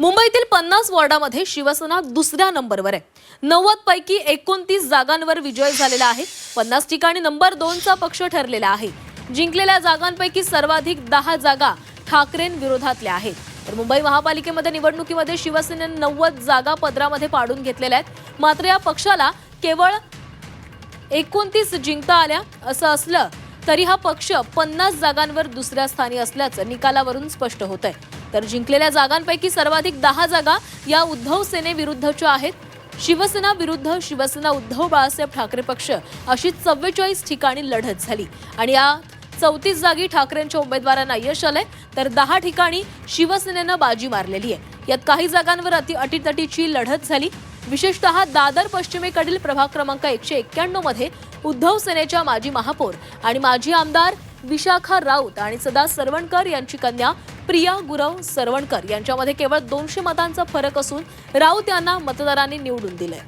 मुंबईतील पन्नास वॉर्डामध्ये शिवसेना दुसऱ्या नंबरवर आहे. नव्वद पैकी एकोणतीस जागांवर विजय झालेला आहे. पन्नास ठिकाणी नंबर दोनचा पक्ष ठरलेला आहे. जिंकलेल्या जागांपैकी सर्वाधिक दहा जागा ठाकरेंविरोधातल्या आहेत. तर मुंबई महापालिकेमध्ये निवडणुकीमध्ये शिवसेनेनं नव्वद जागा पदरामध्ये पाडून घेतलेल्या आहेत. मात्र या पक्षाला केवळ एकोणतीस जिंकता आल्या असं असलं तरी हा पक्ष पन्नास जागांवर दुसऱ्या स्थानी असल्याचं निकालावरून स्पष्ट होत आहे तर जिंकलेल्या जागांपैकी सर्वाधिक दहा जागा या उद्धव सेनेविरुद्धच्या आहेत. शिवसेना विरुद्ध शिवसेना उद्धव बाळासाहेब ठाकरे पक्ष अशी चव्वेचाळीस ठिकाणी लढत झाली. आणि या चौतीस जागी ठाकरेंच्या उमेदवारांना यश आलंय. तर दहा ठिकाणी शिवसेनेनं बाजी मारलेली आहे. यात काही जागांवर अति अटीतटीची लढत झाली. विशेषतः दादर पश्चिमेकडील प्रभाग क्रमांक एकशे एक्क्याण्णवमध्ये उद्धव सेनेच्या माजी महापौर आणि माजी आमदार विशाखा राऊत आणि सदा सरवणकर यांची कन्या प्रिया गुरव सरवणकर यांच्यामध्ये केवळ दोनशे मतांचा फरक असून राऊत यांना मतदारांनी निवडून दिलंय.